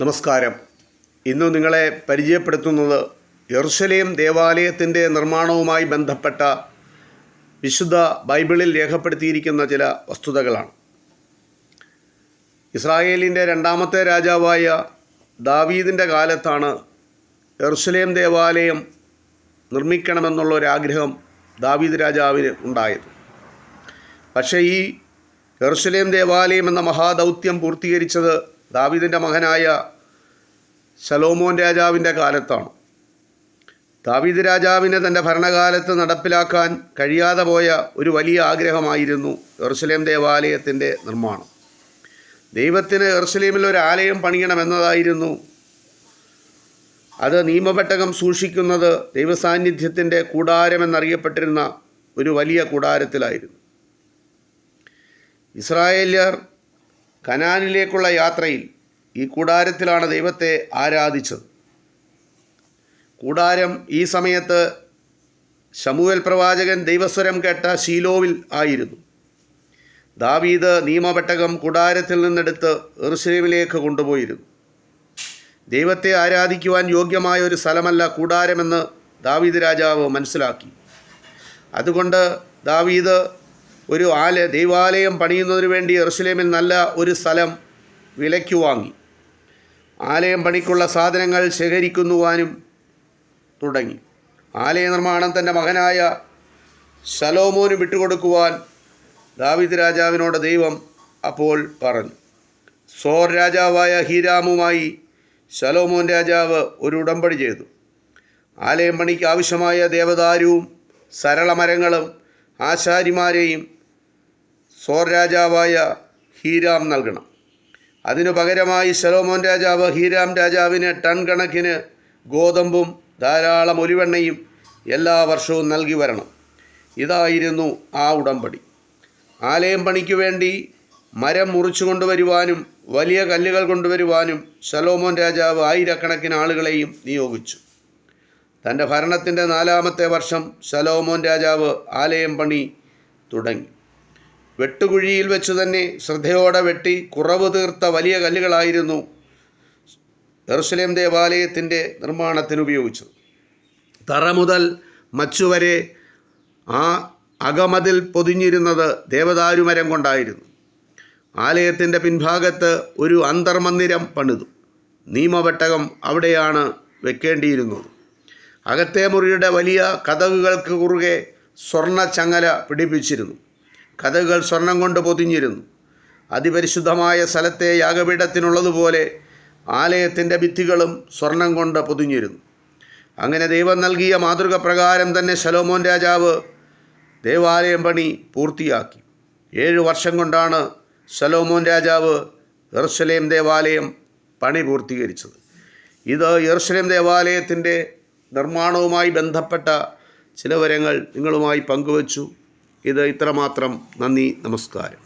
നമസ്കാരം. ഇന്ന് നിങ്ങളെ പരിചയപ്പെടുത്തുന്നത് യെറുസലേം ദേവാലയത്തിന്റെ നിർമ്മാണവുമായി ബന്ധപ്പെട്ട വിശുദ്ധ ബൈബിളിൽ രേഖപ്പെടുത്തിയിരിക്കുന്ന ചില വസ്തുതകളാണ്. ഇസ്രായേലിന്റെ രണ്ടാമത്തെ രാജാവായ ദാവീദിന്റെ കാലത്താണ് യെറുസലേം ദേവാലയം നിർമ്മിക്കണമെന്നുള്ള ഒരാഗ്രഹം ദാവീദ് രാജാവിന് ഉണ്ടായത്. പക്ഷേ ഈ യെറുസലേം ദേവാലയം എന്ന മഹാദൗത്യം പൂർത്തീകരിച്ചത് ദാവീദിന്റെ മകനായ ശലോമോൻ രാജാവിന്റെ കാലത്താണ്. ദാവീദ് രാജാവിനെ തന്റെ ഭരണകാലത്ത് നടപ്പിലാക്കാൻ കഴിയാതെ പോയ ഒരു വലിയ ആഗ്രഹമായിരുന്നു എർസലേം ദേവാലയത്തിന്റെ നിർമ്മാണം. ദൈവത്തിന് എർസലേമിൽ ഒരു ആലയം പണിയണമെന്നതായിരുന്നു. അത് നിയമപെട്ടകം സൂക്ഷിക്കുന്നത് ദൈവസാന്നിധ്യത്തിന്റെ കൂടാരമെന്നറിയപ്പെട്ടിരുന്ന ഒരു വലിയ കൂടാരത്തിലായിരുന്നു. ഇസ്രായേല്യർ കനാനിലേക്കുള്ള യാത്രയിൽ ഈ കൂടാരത്തിലാണ് ദൈവത്തെ ആരാധിച്ചത്. കൂടാരം ഈ സമയത്ത് ശമുവൽ പ്രവാചകൻ ദൈവസ്വരം കേട്ട ശീലോവിൽ ആയിരുന്നു. ദാവീദ് നിയമപെട്ടകം കൂടാരത്തിൽ നിന്നെടുത്ത് എറുസലേമിലേക്ക് കൊണ്ടുപോയിരുന്നു. ദൈവത്തെ ആരാധിക്കുവാൻ യോഗ്യമായ ഒരു സ്ഥലമല്ല കൂടാരമെന്ന് ദാവീദ് രാജാവ് മനസ്സിലാക്കി. അതുകൊണ്ട് ദാവീദ് ഒരു ആല ദൈവാലയം പണിയുന്നതിന് വേണ്ടി എറുസലേമിൽ നല്ല ഒരു സ്ഥലം വിലയ്ക്ക് വാങ്ങി. ആലയം പണിക്കുള്ള സാധനങ്ങൾ ശേഖരിക്കുന്നുവാനും തുടങ്ങി. ആലയ നിർമ്മാണം തന്റെ മകനായ ശലോമോന് വിട്ടുകൊടുക്കുവാൻ ദാവിദ് രാജാവിനോട് ദൈവം അപ്പോൾ പറഞ്ഞു. സോർ രാജാവായ ഹീരാമുമായി ശലോമോൻ രാജാവ് ഒരു ഉടമ്പടി ചെയ്തു. ആലയം പണിക്ക് ആവശ്യമായ ദേവദാരുവും സരളമരങ്ങളും ആശാരിമാരെയും സോർ രാജാവായ ഹീരാം നൽകണം. അതിനു പകരമായി ശലോമോൻ രാജാവ് ഹീരാം രാജാവിന് ടൺ കണക്കിന് ഗോതമ്പും ധാരാളം ഒലിവെണ്ണയും എല്ലാ വർഷവും നൽകി വരണം. ഇതായിരുന്നു ആ ഉടമ്പടി. ആലയം പണിക്ക് വേണ്ടി മരം മുറിച്ചു കൊണ്ടുവരുവാനും വലിയ കല്ലുകൾ കൊണ്ടുവരുവാനും ശലോമോൻ രാജാവ് ആയിരക്കണക്കിന് ആളുകളെയും നിയോഗിച്ചു. തന്റെ ഭരണത്തിന്റെ നാലാമത്തെ വർഷം ശലോമോൻ രാജാവ് ആലയം പണി തുടങ്ങി. വെട്ടുകുഴിയിൽ വെച്ച് തന്നെ ശ്രദ്ധയോടെ വെട്ടി കുറവ് തീർത്ത വലിയ കല്ലുകളായിരുന്നു എറുസലേം ദേവാലയത്തിന്റെ നിർമ്മാണത്തിന് ഉപയോഗിച്ചത്. തറ മുതൽ മച്ചുവരെ ആ അകമതിൽ പൊതിഞ്ഞിരുന്നത് ദേവദാരുമരം കൊണ്ടായിരുന്നു. ആലയത്തിന്റെ പിൻഭാഗത്ത് ഒരു അന്തർമന്ദിരം പണിതു. നിയമപെട്ടകം അവിടെയാണ് വെക്കേണ്ടിയിരുന്നത്. അകത്തെ മുറിയുടെ വലിയ കഥകുകൾക്ക് കുറുകെ സ്വർണ ചങ്ങല പിടിപ്പിച്ചിരുന്നു. കഥകൾ സ്വർണം കൊണ്ട് പൊതിഞ്ഞിരുന്നു. അതിപരിശുദ്ധമായ സ്ഥലത്തെ യാഗപീഠത്തിനുള്ളതുപോലെ ആലയത്തിന്റെ ഭിത്തികളും സ്വർണം കൊണ്ട് പൊതിഞ്ഞിരുന്നു. അങ്ങനെ ദൈവം നൽകിയ മാതൃക പ്രകാരം തന്നെ ശലോമോൻ രാജാവ് ദേവാലയം പണി പൂർത്തിയാക്കി. ഏഴ് വർഷം കൊണ്ടാണ് ശലോമോൻ രാജാവ് യെറുസലേം ദേവാലയം പണി പൂർത്തീകരിച്ചത്. ഇത് യെറുസലേം ദേവാലയത്തിന്റെ നിർമ്മാണവുമായി ബന്ധപ്പെട്ട ചില വിവരങ്ങൾ നിങ്ങളുമായി പങ്കുവച്ചു. ഇത് ഇത്രമാത്രം. നന്ദി നമസ്കാരം.